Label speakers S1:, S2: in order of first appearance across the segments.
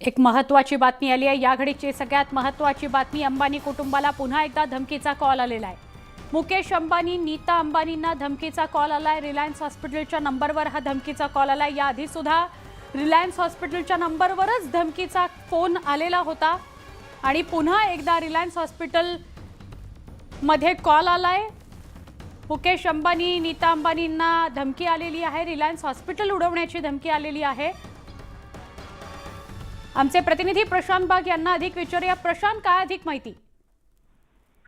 S1: एक महत्त्वाची बातमी आली आहे. या घडीची सगळ्यात महत्त्वाची बातमी अंबानी कुटुंबाला पुन्हा एकदा धमकीचा कॉल आलेला आहे. मुकेश अंबानी नीता अंबानींना धमकीचा कॉल आला आहे रिलायन्स हॉस्पिटलच्या नंबरवर हा धमकीचा कॉल आलाय. याआधी सुद्धा रिलायन्स हॉस्पिटलच्या नंबरवरच धमकीचा फोन आलेला होता. आणि पुन्हा एकदा रिलायन्स हॉस्पिटलमध्ये कॉल कॉल आलाय. मुकेश अंबानी नीता अंबानींना धमकी आलेली आहे. रिलायन्स हॉस्पिटल उडवण्याची धमकी आलेली आहे. आमचे प्रतिनिधी प्रशांत बाग यांना अधिक विचारूया. प्रशांत काय अधिक माहिती?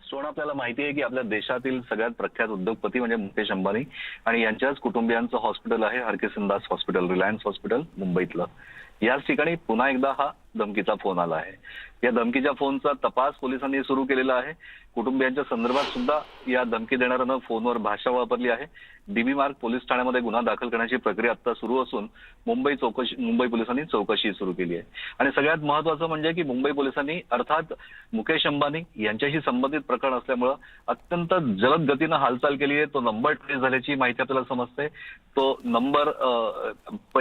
S2: सोन आपल्याला माहिती आहे की आपल्या देशातील सगळ्यात प्रख्यात उद्योगपती म्हणजे मुकेश अंबानी आणि यांच्याच कुटुंबियांचं हॉस्पिटल आहे हरकिसनदास हॉस्पिटल रिलायन्स हॉस्पिटल मुंबईतलं. याच ठिकाणी पुन्हा एकदा हा धमकीचा फोन आला आहे. या धमकीच्या फोनचा तपास पोलिसांनी सुरू केलेला आहे. कुटुंबियांच्या संदर्भात सुद्धा या धमकी देणाऱ्यानं फोनवर भाषा वापरली आहे. डीबी मार्ग पोलीस ठाण्यामध्ये गुन्हा दाखल करण्याची प्रक्रिया आता सुरू असून मुंबई चौकशी मुंबई पोलिसांनी चौकशी सुरू केली आहे. आणि सगळ्यात महत्वाचं म्हणजे की मुंबई पोलिसांनी अर्थात मुकेश अंबानी यांच्याशी संबंधित प्रकरण असल्यामुळं अत्यंत जलद गतीनं हालचाल केली आहे. तो नंबर ट्रेस झाल्याची माहिती आपल्याला समजते. तो नंबर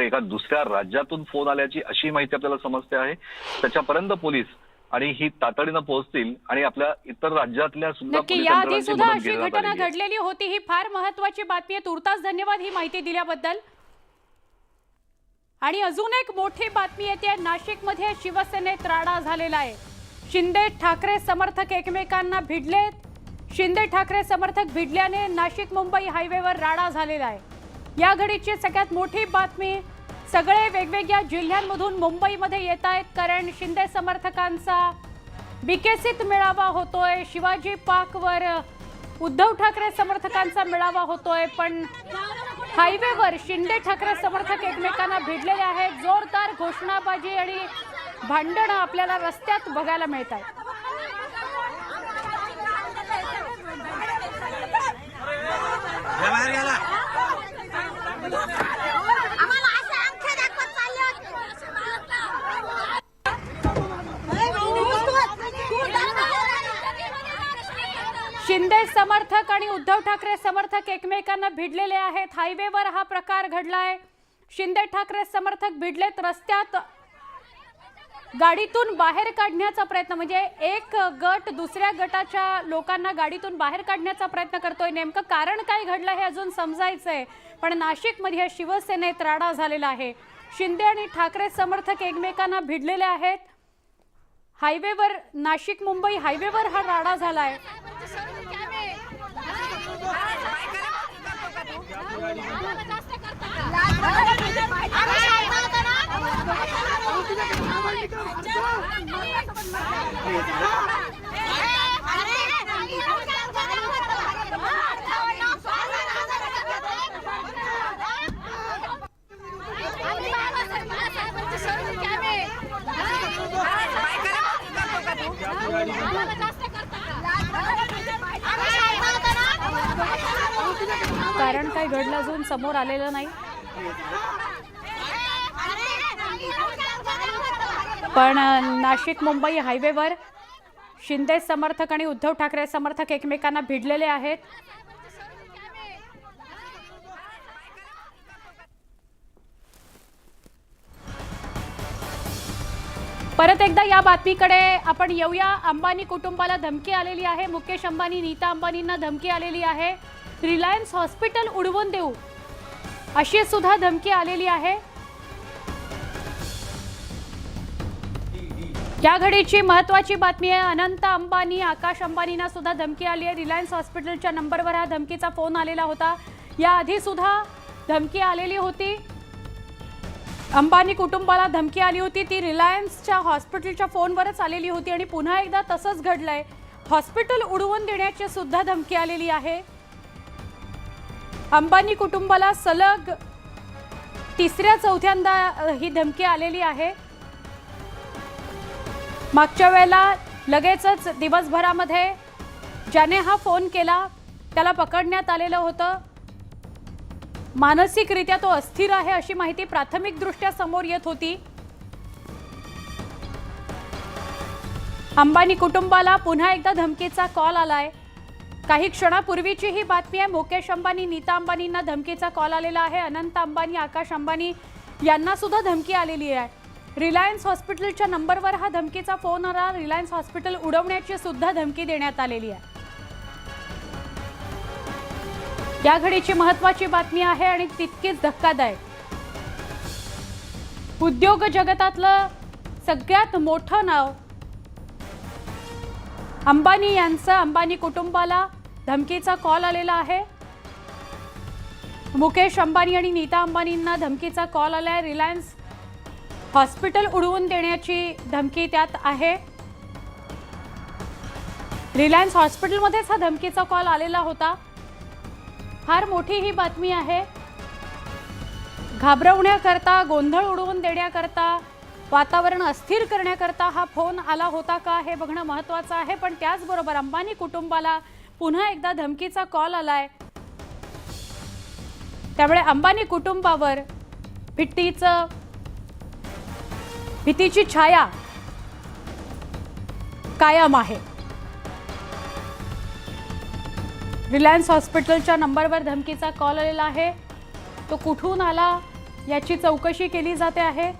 S2: एका दुसऱ्या राज्यातून फोन आल्याची अशी माहिती आपल्याला समजते आहे. त्याच्यापर्यंत पोलीस आणि ही तातडीनं पोहोचतील आणि आपल्या इतर राज्यातल्या सुद्धा
S1: नक्की याआधी सुद्धा अशी
S2: घेण्यात
S1: घटना
S2: आलेली आहे.
S1: घडलेली होती. ही फार महत्वाची बातमी आहे. तुर्तास धन्यवाद ही माहिती दिल्याबद्दल. आणि अजून एक मोठी बातमी येते नाशिकमध्ये शिवसेनेत राडा झालेला आहे. शिंदे ठाकरे समर्थक एकमेकांना भिडलेत. शिंदे ठाकरे समर्थक भिडल्याने नाशिक मुंबई हायवेवर राडा झालेला आहे. या घडीची सगळ्यात मोठी बातमी सगळे वेगवेगळ्या जिल्ह्यांमधून मुंबईमध्ये येत आहेत कारण शिंदे समर्थकांचा विकसित मेळावा होतोय. शिवाजी पार्कवर उद्धव ठाकरे समर्थकांचा मेळावा होतोय पण हायवेवर शिंदे ठाकरे समर्थक एकमेकांना भिडलेले आहेत. जोरदार घोषणाबाजी आणि भांडणं आपल्याला रस्त्यात बघायला मिळत आहेत शिंदे समर्थक आणि उद्धव ठाकरे समर्थक एकमेकांना भिडलेले आहेत. हायवेवर हा प्रकार घडलाय. शिंदे ठाकरे समर्थक भिडलेत रस्त्यात. गाडीतून बाहेर काढण्याचा प्रयत्न म्हणजे एक गट दुसऱ्या गटाच्या लोकांना गाडीतून बाहेर काढण्याचा प्रयत्न करतोय. नेमकं कारण काय घडलं हे अजून समजायचंय पण नाशिकमध्ये शिवसेनेत राडा झालेला आहे. शिंदे आणि ठाकरे समर्थक एकमेकांना भिडलेले आहेत. हायवेवर नाशिक मुंबई हायवेवर हा राडा झालाय. कारण काय घडलं अजून समोर आलेलं नाही. पण नाशिक मुंबई हायवेवर शिंदे समर्थक आणि उद्धव ठाकरे समर्थक एकमेकांना भिडलेले आहेत. परत एकदा या बातमीकडे आपण येऊया. अंबानी कुटुंबाला धमकी आलेली आहे. मुकेश अंबानी नीता अंबानींना धमकी आलेली आहे. रिलायन्स हॉस्पिटल उडवून देऊ. अशी सुद्धा धमकी आलेली आहे. या घडीची महत्वाची बातमी आहे. अनंत अंबानी आकाश अंबानींना सुद्धा धमकी आली आहे. रिलायन्स हॉस्पिटलच्या नंबरवर हा धमकीचा फोन आलेला होता. याआधी सुद्धा धमकी आलेली होती. अंबानी कुटुंबाला धमकी आली होती. ती रिलायन्सच्या हॉस्पिटलच्या फोनवरच आलेली होती आणि पुन्हा एकदा तसंच घडलंय. हॉस्पिटल उडवून देण्याची सुद्धा धमकी आलेली आहे. अंबानी कुटुंबाला सलग तिसऱ्या चौथ्यांदा ही धमकी आलेली आहे. मागच्या वेळेला लगेचच दिवसभरामध्ये ज्याने हा फोन केला त्याला पकडण्यात आलेलं होतं. मानसिकरित्या तो अस्थिर आहे अशी माहिती प्राथमिकदृष्ट्या समोर येत होती. अंबानी कुटुंबाला पुन्हा एकदा धमकीचा कॉल आलाय. काही क्षणापूर्वीची ही बातमी आहे. मुकेश अंबानी नीता अंबानींना धमकीचा कॉल आलेला आहे. अनंत अंबानी आकाश अंबानी यांना सुद्धा धमकी आलेली आहे. रिलायन्स हॉस्पिटलच्या नंबरवर हा धमकीचा फोन आला. रिलायन्स हॉस्पिटल उडवण्याची सुद्धा धमकी देण्यात आलेली आहे. या घडीची महत्वाची बातमी आहे आणि तितकीच धक्कादायक. उद्योग जगतातलं सगळ्यात मोठं नाव. अंबानी यांचं अंबानी कुटुंबाला धमकीचा कॉल आलेला आहे. मुकेश अंबानी आणि नीता अंबानींना धमकीचा कॉल आला आहे रिलायन्स हॉस्पिटल उडवून देण्याची धमकी त्यात आहे. रिलायन्स हॉस्पिटलमध्येच हा धमकीचा कॉल आलेला होता. फार मोठी ही बातमी आहे. घाबरवण्याकरता गोंधळ उडवून देण्याकरता वातावरण अस्थिर करण्याकरता हा फोन आला होता का हे बघणं महत्त्वाचं आहे. पण त्याचबरोबर अंबानी कुटुंबाला पुन्हा एकदा धमकीचा कॉल आलाय. त्यामुळे अंबानी कुटुंबावर भिट्टीचं भीतीची छाया कायम आहे. रिलायन्स हॉस्पिटलच्या नंबरवर धमकीचा कॉल आलेला आहे. तो कुठून आला याची चौकशी केली जाते आहे.